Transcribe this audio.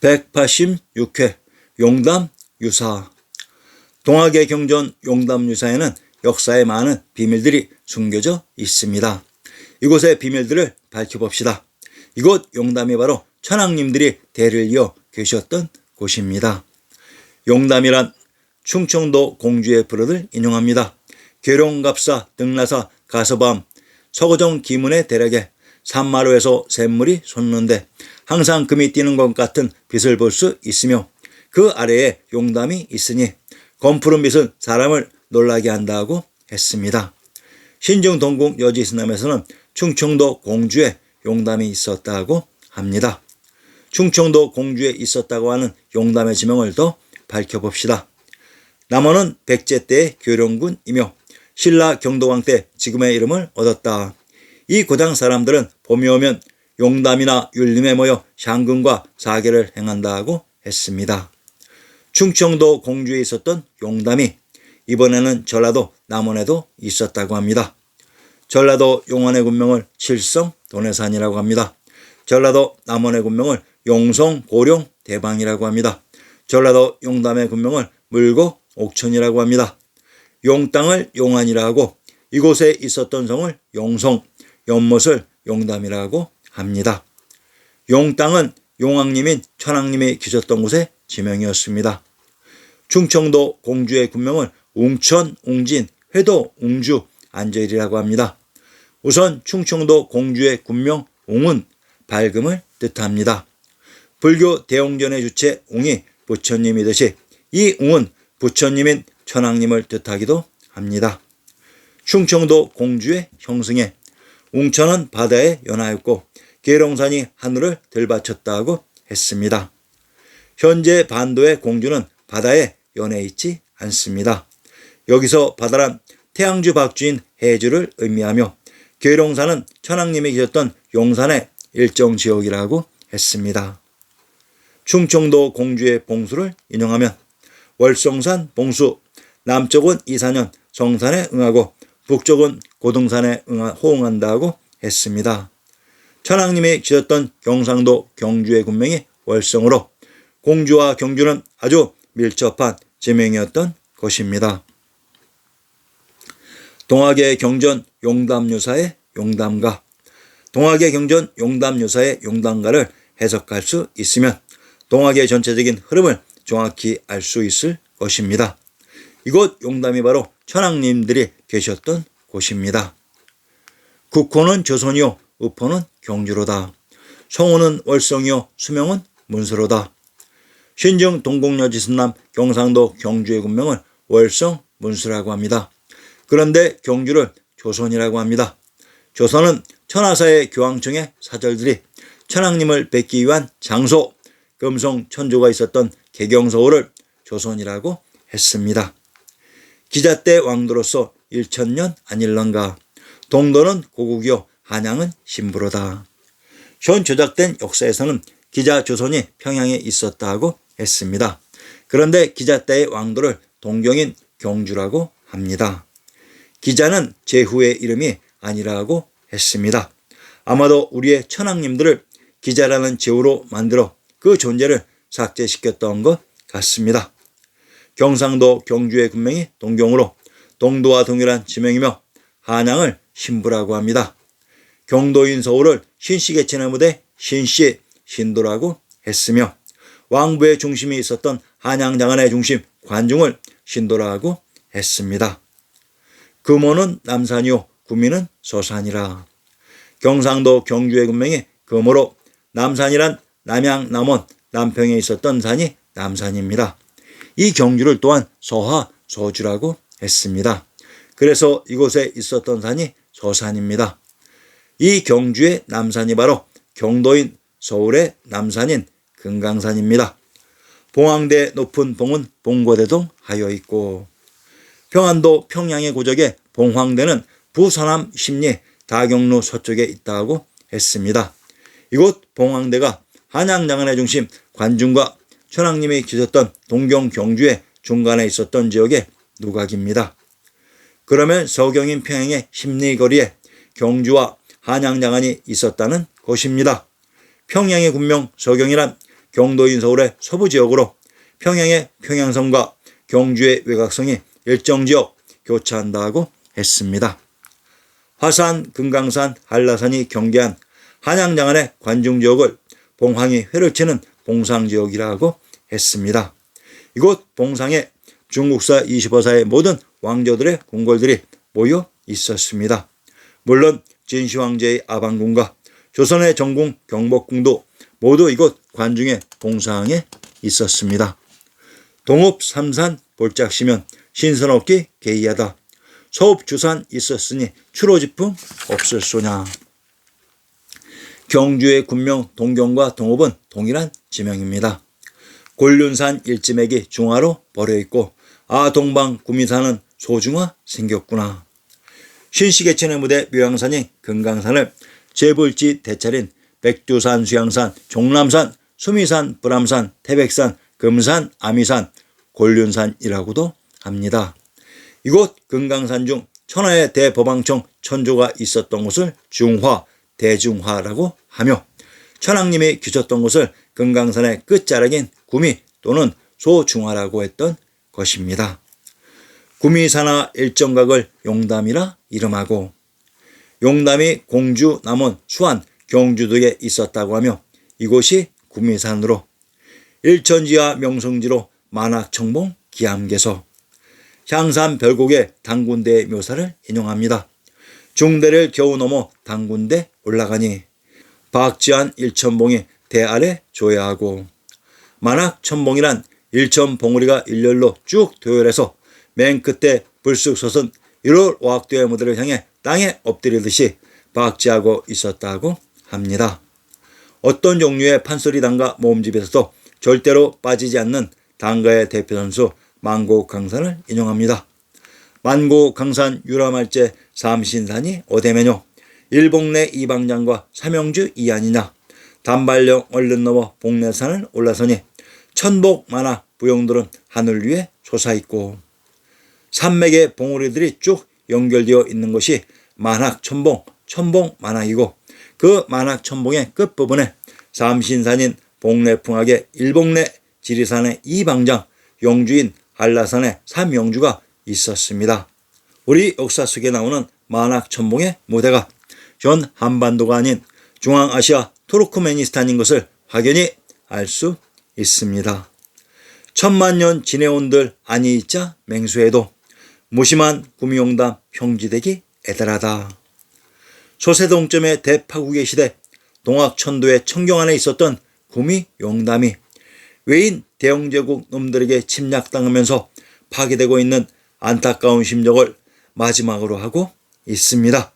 186회 용담 유사 동학의 경전 용담 유사에는 역사에 많은 비밀들이 숨겨져 있습니다. 이곳의 비밀들을 밝혀봅시다. 이곳 용담이 바로 천황님들이 대를 이어 계셨던 곳입니다. 용담이란 충청도 공주의 부르를 인용합니다. 계룡갑사, 등라사, 가서밤, 서거정 기문의 대략에 산마루에서 샘물이 솟는데 항상 금이 뛰는 것 같은 빛을 볼 수 있으며 그 아래에 용담이 있으니 검푸른 빛은 사람을 놀라게 한다고 했습니다. 신중 동국 여지스남에서는 충청도 공주에 용담이 있었다고 합니다. 충청도 공주에 있었다고 하는 용담의 지명을 더 밝혀봅시다. 남원은 백제 때의 교령군이며 신라 경도왕 때 지금의 이름을 얻었다. 이 고장 사람들은 봄이 오면 용담이나 율림에 모여 향근과 사계를 행한다고 했습니다. 충청도 공주에 있었던 용담이 이번에는 전라도 남원에도 있었다고 합니다. 전라도 용원의 군명을 칠성 도내산이라고 합니다. 전라도 남원의 군명을 용성 고룡 대방이라고 합니다. 전라도 용담의 군명을 물고 옥천이라고 합니다. 용땅을 용안이라 하고 이곳에 있었던 성을 용성, 연못을 용담이라고 합니다. 용땅은 용왕님인 천왕님이 계셨던 곳의 지명이었습니다. 충청도 공주의 군명을 웅천, 웅진, 회도, 웅주, 안절이라고 합니다. 우선 충청도 공주의 군명 웅은 밝음을 뜻합니다. 불교 대웅전의 주체 웅이 부처님이듯이 이 웅은 부처님인 천왕님을 뜻하기도 합니다. 충청도 공주의 형승에 웅천은 바다에 연하였고 계룡산이 하늘을 들받쳤다고 했습니다. 현재 반도의 공주는 바다에 연해 있지 않습니다. 여기서 바다란 태양주 박주인 해주를 의미하며 계룡산은 천왕님이 계셨던 용산의 일정 지역이라고 했습니다. 충청도 공주의 봉수를 인용하면 월성산 봉수, 남쪽은 이산현 성산에 응하고 북쪽은 고등산에 응하, 호응한다고 했습니다. 천왕님이 지었던 경상도 경주의 군명이 월성으로 공주와 경주는 아주 밀접한 지명이었던 것입니다. 동학의 경전 용담유사의 용담가 동학의 경전 용담유사의 용담가를 해석할 수 있으면 동학의 전체적인 흐름을 정확히 알 수 있을 것입니다. 이곳 용담이 바로 천황님들이 계셨던 곳입니다. 국호는 조선이요, 의포는 경주로다. 성우는 월성이요, 수명은 문서로다. 신정 동국여지순남 경상도 경주의 군명은 월성 문수라고 합니다. 그런데 경주를 조선이라고 합니다. 조선은 천하사의 교황청의 사절들이 천황님을 뵙기 위한 장소, 금성 천조가 있었던 개경서울을 조선이라고 했습니다. 기자 때 왕도로서 일천년 아닐런가. 동도는 고국이요 한양은 신부로다. 현 조작된 역사에서는 기자 조선이 평양에 있었다고 했습니다. 그런데 기자 때의 왕도를 동경인 경주라고 합니다. 기자는 제후의 이름이 아니라고 했습니다. 아마도 우리의 천황님들을 기자라는 제후로 만들어 그 존재를 삭제시켰던 것 같습니다. 경상도 경주의 군명이 동경으로 동도와 동일한 지명이며 한양을 신부라고 합니다. 경도인 서울을 신씨 개천의 무대 신씨 신도라고 했으며 왕부의 중심이 있었던 한양장안의 중심 관중을 신도라고 했습니다. 금호는 남산이요 구미는 서산이라. 경상도 경주의 군명이 금호로 남산이란 남양 남원 남평에 있었던 산이 남산입니다. 이 경주를 또한 서하 서주라고 했습니다. 그래서 이곳에 있었던 산이 서산입니다. 이 경주의 남산이 바로 경도인 서울의 남산인 금강산입니다. 봉황대 높은 봉은 봉고대동 하여 있고 평안도 평양의 고적에 봉황대는 부서남 심리 다경로 서쪽에 있다고 했습니다. 이곳 봉황대가 한양장안의 중심 관중과 천황님이 계셨던 동경 경주의 중간에 있었던 지역의 누각입니다. 그러면 서경인 평양의 심리거리에 경주와 한양장안이 있었다는 것입니다. 평양의 군명 서경이란 경도인 서울의 서부 지역으로 평양의 평양성과 경주의 외곽성이 일정 지역 교차한다고 했습니다. 화산, 금강산, 한라산이 경계한 한양장안의 관중 지역을 봉황이 회를 치는 봉상 지역이라고 했습니다. 이곳 봉상에 중국사 25사의 모든 왕조들의 궁궐들이 모여 있었습니다. 물론 진시황제의 아방궁과 조선의 정궁 경복궁도 모두 이곳 관중의 봉상에 있었습니다. 동읍 삼산 볼짝시면 신선없기 게이하다. 서읍 주산 있었으니 추로지풍 없을 소냐. 경주의 군명 동경과 동읍은 동일한 지명입니다. 곤륜산 일지맥이 중화로 벌어 있고 아 동방 구미산은 소중화 생겼구나. 신시계천의 무대 묘양산이 금강산을 재불지 대차린 백두산, 수양산, 종남산, 수미산, 불암산, 태백산, 금산, 아미산, 곤륜산이라고도 합니다. 이곳 금강산 중 천하의 대법왕청 천조가 있었던 곳을 중화, 대중화라고 하며 천왕님이 계셨던 곳을 금강산의 끝자락인 구미 또는 소중화라고 했던 것입니다. 구미산하 일정각을 용담이라 이름하고 용담이 공주, 남원, 수안, 경주 등에 있었다고 하며 이곳이 구미산으로 일천지와 명성지로 만학청봉 기암개서 향산 별곡의 당군대의 묘사를 인용합니다. 중대를 겨우 넘어 당군대 올라가니 박지한 일천봉이 대 아래 조야 하고 만학천봉이란 일천 봉우리가 일렬로 쭉 도열해서 맨 끝에 불쑥 솟은 1월 와학도의 무대를 향해 땅에 엎드리듯이 박지하고 있었다고 합니다. 어떤 종류의 판소리 단가 모음집에서도 절대로 빠지지 않는 단가의 대표 선수 만고 강산을 인용합니다. 만고 강산 유라말제 삼신산이 어대매뇨 일봉내 이방장과 삼영주 이안이냐 단발령 얼른 넘어 복내산을 올라서니 천복 만화 부영들은 하늘 위에 솟아있고 산맥의 봉우리들이 쭉 연결되어 있는 것이 만학 천봉, 천봉 만학이고 그 만학 천봉의 끝부분에 삼신산인 복내풍악의 일봉내 지리산의 이방장, 영주인 한라산의 삼영주가 있었습니다. 우리 역사 속에 나오는 만학 천봉의 무대가 전 한반도가 아닌 중앙아시아 투르크메니스탄인 것을 확연히 알 수 있습니다. 천만 년 지내온들 아니 있자 맹수해도 무심한 구미용담 형지되기 애달하다. 소세동점의 대파국의 시대 동학천도의 청경 안에 있었던 구미용담이 외인 대영제국 놈들에게 침략당하면서 파괴되고 있는 안타까운 심정을 마지막으로 하고 있습니다.